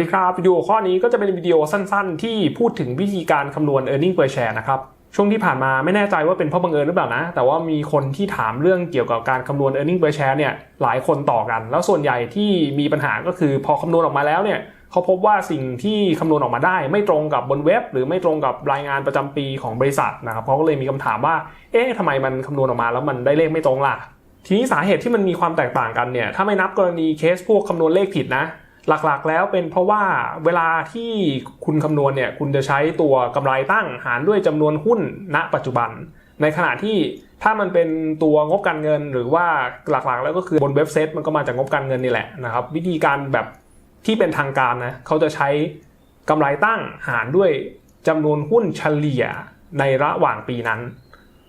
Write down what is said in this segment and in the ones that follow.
ัสดีครับ วิดีโอข้อนี้ก็จะเป็นวิดีโอสั้นๆ ที่พูดถึงวิธีการคำนวณ e a r n i n g per share นะครับ ช่วงที่ผ่านมาไม่แน่ใจว่าเป็นเพราะบังเอิญหรือเปล่านะ แต่ว่ามีคนที่ถามเรื่องเกี่ยวกับการคำนวณ e a r n i n g per share เนี่ยหลายคนต่อกัน แล้วส่วนใหญ่ที่มีปัญหาก็คือพอคำนวณออกมาแล้วเนี่ยเขาพบว่าสิ่งที่คำนวณออกมาได้ ไม่ตรงกับบนเว็บ หรือไม่ตรงกับรายงานประจำปีของบริษัทนะครับเขาก็เลยมีคำถามว่า เอ๊ะทำไมมันคำนวณออกมาแล้วมันได้เลขไม่ตรงล่ะทีนี้สาเหตุที่มันมีความแตกต่างกันเนี่ยถ้าไม่นับกรณีเคสพวกคำนวณเลขผิดนะ หลักๆ แล้วเป็นเพราะว่าเวลาที่คุณคำนวณเนี่ยคุณจะใช้ตัวกำไรตั้งหารด้วยจำนวนหุ้นณ ปัจจุบัน ในขณะที่ถ้ามันเป็นตัวงบการเงินหรือว่าหลักๆ แล้วก็คือบนเว็บไซต์มันก็มาจากงบการเงินนี่แหละนะครับ วิธีการแบบที่เป็นทางการนะเขาจะใช้กำไรตั้งหารด้วยจำนวนหุ้นเฉลี่ยในระหว่างปีนั้น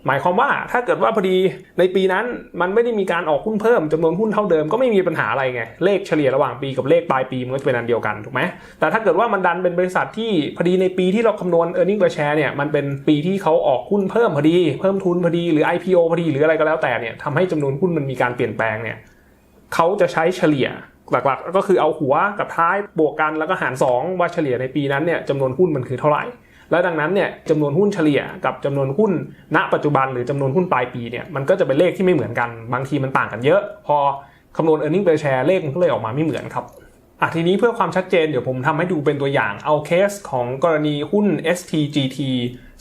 หมายความว่าถ้าเกิดว่าพอดีในปีนั้นมันไม่ได้มีการออกหุ้นเพิ่มจำนวนหุ้นเท่าเดิมก็ไม่มีปัญหาอะไรไง เลขเฉลี่ยระหว่างปีกับเลขปลายปีมันก็จะเป็นอันเดียวกันถูกไหมแต่ถ้าเกิดว่ามันดันเป็นบริษัทที่พอดีในปีที่เราคำนวณ e a r n i n g per share เนี่ยมันเป็นปีที่เขาออกหุ้นเพิ่มพอดี เพิ่มทุนพอดีหรือ IPO พอดีหรืออะไรก็แล้วแต่เนี่ยทำให้จำนวนหุ้นมันมีการเปลี่ยนแปลงเนี่ยเขาจะใช้เฉลี่ยหลักๆ ก็คือเอาหัวกับท้ายบวกกันแล้วก็หาร 2 ว่าเฉลี่ยในปีนั้นเนี่ยจำนวนหุ้นมันคือเท่าไหร่ แล้วดังนั้นเนี่ยจำนวนหุ้นเฉลี่ยกับจำนวนหุ้น ณ ปัจจุบันหรือจำนวนหุ้นปลายปีเนี่ยมันก็จะเป็นเลขที่ไม่เหมือนกัน บางทีมันต่างกันเยอะ พอคำนวณ e a r n i n g per share เลขมันก็เลยออกมาไม่เหมือนครับอะทีนี้เพื่อความชัดเจนเดี๋ยวผมทำให้ดูเป็นตัวอย่างเอาเคสของกรณีหุ้น STGT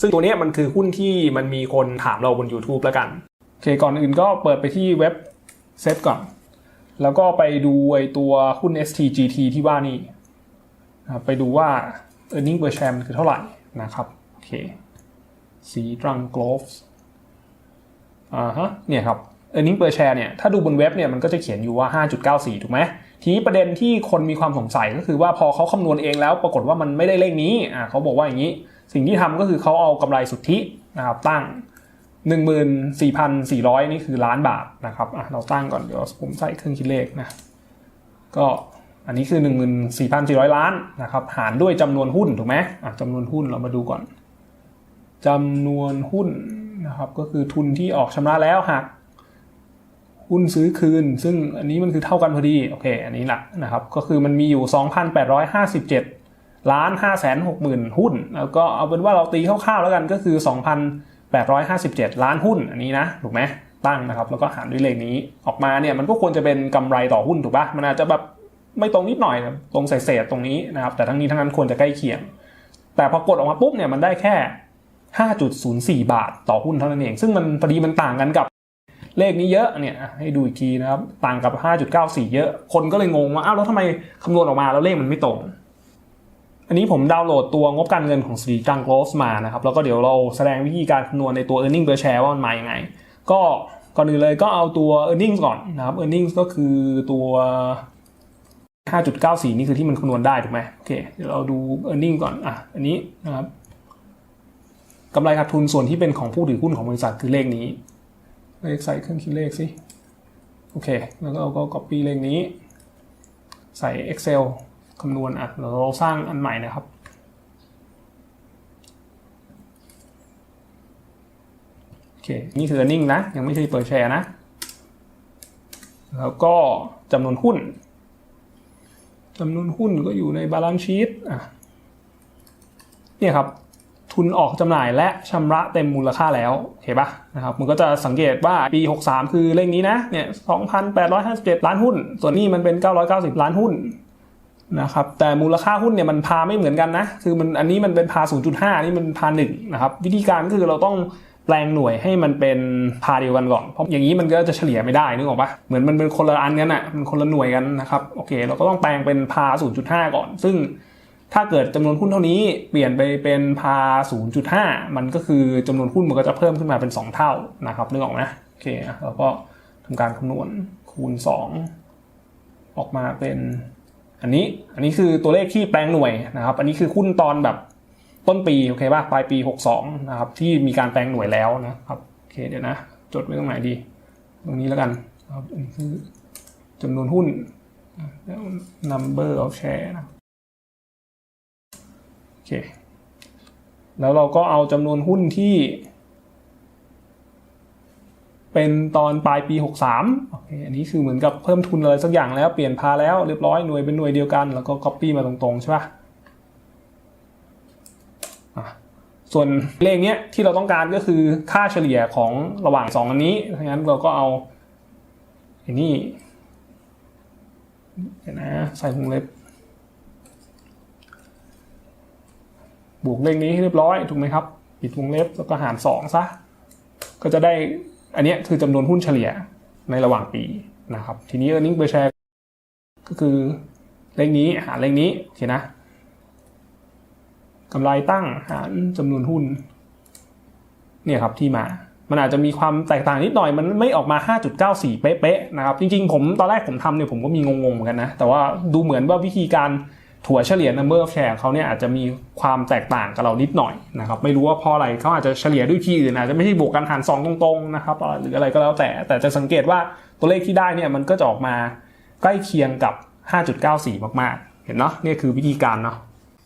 ซึ่งตัวนี้มันคือหุ้นที่มันมีคนถามเราบน YouTube แล้วกันโอเคก่อนอื่นก็เปิดไปที่เว็บเซตก่อน แล้วก็ไปดูไอตัวหุ้น STGT ที่ว่านี่ ไปดูว่า e a r n i n g per share มันคือเท่าไหร่ นะครับโอเคสีตรังโกลฟส์อ่าฮะเนี่ยครับ e a r n i n g per share เนี่ยถ้าดูบนเว็บเนี่ยมันก็จะเขียนอยู่ว่า 5.94 ถูกไหมทีนี้ประเด็นที่คนมีความสงสัยก็คือว่าพอเขาคำนวณเองแล้วปรากฏว่ามันไม่ได้เลขนี้อ่าเขาบอกว่าอย่างนี้ สิ่งที่ทำก็คือเขาเอากำไรสุทธินะครับตั้ง 14,400 นี่คือล้านบาทนะครับอะเราตั้งก่อนเดี๋ยวผมใส่เครื่องคิดเลขนะก็ อันนี้คือ 14,400 ล้านนะครับหารด้วยจำนวนหุ้นถูกไหมจำนวนหุ้นเรามาดูก่อนจำนวนหุ้นนะครับก็คือทุนที่ออกชำระแล้วหักหุ้นซื้อคืน ซึ่งอันนี้มันคือเท่ากันพอดีโอเคอันนี้แหละนะครับก็คือมันมีอยู่ 2,857 ล้าน5 6 0 0 0 0หุ้น แล้วก็เอาเป็นว่าเราตีคร่าวๆแล้วกันก็คือ 2,857 ล้านหุ้นอันนี้นะถูกไหมตั้งนะครับแล้วก็หารด้วยเลขนี้ออกมาเนี่ยมันก็ควรจะเป็นกำไรต่อหุ้นถูกปะมันอาจจะแบบ ไม่ตรงนิดหน่อยตรงเศษๆตรงนี้นะครับ แต่ทั้งนี้ทั้งนั้นควรจะใกล้เคียง แต่พอกดออกมาปุ๊บเนี่ยมันได้แค่ 5.04 บาทต่อหุ้นเท่านั้นเอง ซึ่งมันพอดีมันต่างกันกับเลขนี้เยอะเนี่ยให้ดูอีกทีนะครับ ต่างกับ 5.94 เยอะ คนก็เลยงงว่าอ้าวแล้วทำไมคำนวณออกมาแล้วเลขมันไม่ตรง อันนี้ผมดาวน์โหลดตัวงบการเงินของสีจังโกลฟมานะครับแล้วก็เดี๋ยวเราแสดงวิธีการคำนวณในตัว e a r n i n g per share ว่ามันมาอย่างไง ก็ก่อนอื่นเลยก็เอาตัว e a r n i n g ก่อนนะครับ e a r n i n g ก็คือตัว 5.94 นี่คือที่มันคำนวณได้ถูกไหมโอเคเดี๋ยวเราดู e a r n i n g ก่อนอะอันนี้นะครับกำไรขาดทุนส่วนที่เป็นของผู้ถือหุ้นของบริษัทคือเลขนี้ เลขใส่เครื่องคิดเลขสิโอเค แล้วเราก็ copy เลขนี้ ใส่ Excel คำนวณอะเราสร้างอันใหม่นะครับ โอเค นี่คือ earning นะ ยังไม่ใช่เปิดแชร์นะ แล้วก็จำนวนหุ้น จำนวนหุ้นก็อยู่ในบาลานซ์ชีตอะเนี่ยครับ ทุนออกจำหน่ายและชำระเต็มมูลค่าแล้วเห็นปะนะครับ มันก็จะสังเกตว่าปี 63 คือเลขนี้นะ เนี่ย 2,857 ล้านหุ้น ส่วนนี้มันเป็น 990 ล้านหุ้นนะครับ แต่มูลค่าหุ้นเนี่ยมันพาไม่เหมือนกันนะ คือมันอันนี้มันเป็นพา 0.5นี่มันพา1นะครับ วิธีการก็คือเราต้อง แปลงหน่วยให้มันเป็นพาเดียวกันก่อน เพราะอย่างนี้มันก็จะเฉลี่ยไม่ได้นึกออกปะเหมือนมันเป็นคนละอันกันอะ่ะมันคนละหน่วยกันนะครับโอเค เราก็ต้องแปลงเป็นพา 0.5 ก่อน ซึ่งถ้าเกิดจำนวนหุ้นเท่านี้เปลี่ยนไปเป็นพา 0.5 มันก็คือจำนวนหุ้นมันก็จะเพิ่มขึ้นมาเป็น 2 เท่านะครับนึกออกไหมโอเคเราก็ทำการคำนวณคูณ 2 ออกมาเป็น อันนี้อันนี้คือตัวเลขที่แปลงหน่วยนะครับ อันนี้คือหุ้นตอนแบบ ต้นปีโอเคป่ะปลายปี 62 นะครับ ที่มีการแปลงหน่วยแล้วนะครับโอเคเดี๋ยวนะ จดไว้ตรงไหนดี ตรงนี้แล้วกันครับคือจำนวนหุ้นแล้ว number of share นะโอเคแล้วเราก็เอาจำนวนหุ้นที่ เป็นตอนปลายปี 63โอเคอันนี้คือเหมือนกับเพิ่มทุนอะไรสักอย่างแล้วเปลี่ยนพาแล้วเรียบร้อยหน่วยเป็นหน่วยเดียวกัน แล้วก็ copy มาตรงๆใช่ปะ่ะ ส่วนเลขเนี้ยที่เราต้องการก็คือค่าเฉลี่ยของระหว่างสองอันนี้ดังนั้นเราก็เอาไอ้นี่เดี๋ยวนะใส่วงเล็บบวกเลขนี้ให้เรียบร้อยถูกไหมครับ ปิดวงเล็บแล้วก็หารสองซะก็จะได้อันนี้คือจำนวนหุ้นเฉลี่ยในระหว่างปีนะครับ ทีนี้ earning per share ก็คือเลขนี้หารเลขนี้โอเคนะ กำไรตั้งหารจำนวนหุ้น เนี่ยครับที่มา มันอาจจะมีความแตกต่างนิดหน่อย มันไม่ออกมา 5.94 เป๊ะๆนะครับ จริงๆ ผมตอนแรกผมทำเนี่ยผมก็มีงงๆเหมือนกันนะ แต่ว่าดูเหมือนว่าวิธีการถัวเฉลี่ย number of share เขาเนี่ยอาจจะมีความแตกต่างกับเรานิดหน่อยนะครับ ไม่รู้ว่าเพราะอะไรเขาอาจจะเฉลี่ยด้วยวิธีอื่นอาจจะไม่ใช่บวกกันหาร2ตรงๆนะครับหรืออะไรก็แล้วแต่ แต่จะสังเกตว่าตัวเลขที่ได้เนี่ยมันก็จะออกมาใกล้เคียงกับ 5.94 มากๆ เห็นเนาะนี่คือวิธีการเนาะ